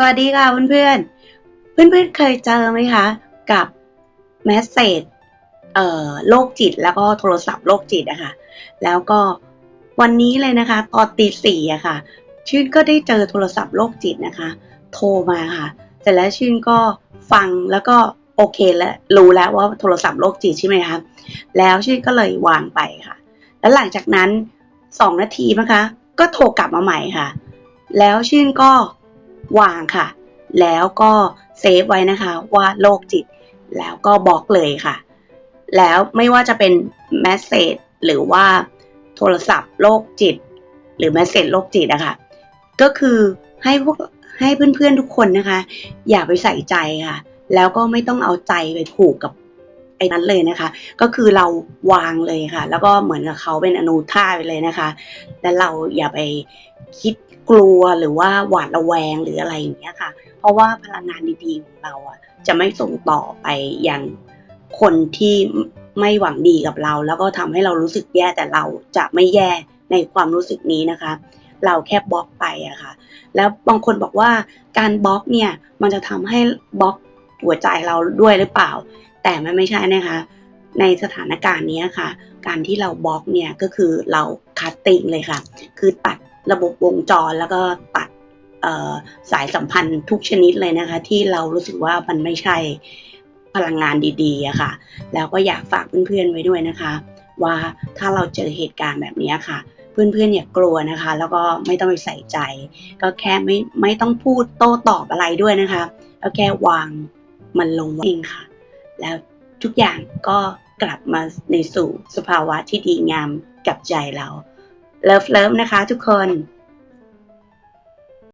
สวัสดีค่ะเพื่อนๆ เพื่อนๆเคยเจอไหมคะ กับแมสเซจเอ่อโรคจิตแล้วก็โทรศัพท์โรคจิตอะค่ะ แล้วก็วันนี้เลยนะคะตอนตีสี่อะค่ะ ชื่นก็ได้เจอโทรศัพท์โรคจิตนะคะ โทรมาค่ะ เสร็จแล้วชื่นก็ฟังแล้วก็โอเคแล้วรู้แล้วว่าโทรศัพท์โรคจิตใช่ไหมคะแล้วชื่นก็เลยวางไปค่ะ แล้วหลังจากนั้นสองนาทีนะคะ ก็โทรกลับมาใหม่ค่ะ แล้วชื่นก็ วางค่ะ แล้วก็เซฟไว้นะคะว่าโรคจิต แล้วก็บล็อกเลยค่ะ แล้วไม่ว่าจะเป็นแมสเซจหรือว่าโทรศัพท์โรคจิต หรือแมสเซจโรคจิตอะค่ะก็คือให้พวกให้เพื่อนๆทุกคนนะคะ อย่าไปใส่ใจค่ะ แล้วก็ไม่ต้องเอาใจไปผูกกับ ไอ้นั้นเลยนะคะ ก็คือเราวางเลยค่ะ แล้วก็เหมือนกับเขาเป็นอนุท่าไปเลยนะคะและเราอย่าไปคิดกลัวหรือว่าหวาดระแวงหรืออะไรอย่างเงี้ยค่ะ เพราะว่าพลังงานดีๆของเราอะจะไม่ส่งต่อไปยังคนที่ไม่หวังดีกับเรา แล้วก็ทำให้เรารู้สึกแย่แต่เราจะไม่แย่ในความรู้สึกนี้นะคะ เราแค่บล็อกไปอะค่ะ แล้วบางคนบอกว่าการบล็อกเนี่ยมันจะทำให้บล็อกหัวใจเราด้วยหรือเปล่า แต่มันไม่ใช่นะคะ ในสถานการณ์นี้ค่ะ การที่เราบล็อกเนี่ยก็คือเราคัตติ้งเลยค่ะ คือตัดระบบวงจรแล้วก็ตัดสายสัมพันธ์ทุกชนิดเลยนะคะ ที่เรารู้สึกว่ามันไม่ใช่พลังงานดีๆอะค่ะ แล้วก็อยากฝากเพื่อนๆไว้ด้วยนะคะ ว่าถ้าเราเจอเหตุการณ์แบบนี้ค่ะ เพื่อนๆอย่ากลัวนะคะ แล้วก็ไม่ต้องไปใส่ใจ ก็แค่ไม่ไม่ต้องพูดโต้ตอบอะไรด้วยนะคะก็แค่วางมันลงเองค่ะ แล้วทุกอย่างก็กลับมาในสู่สภาวะที่ดีงามกับใจเรา เลิฟเลิฟนะคะทุกคน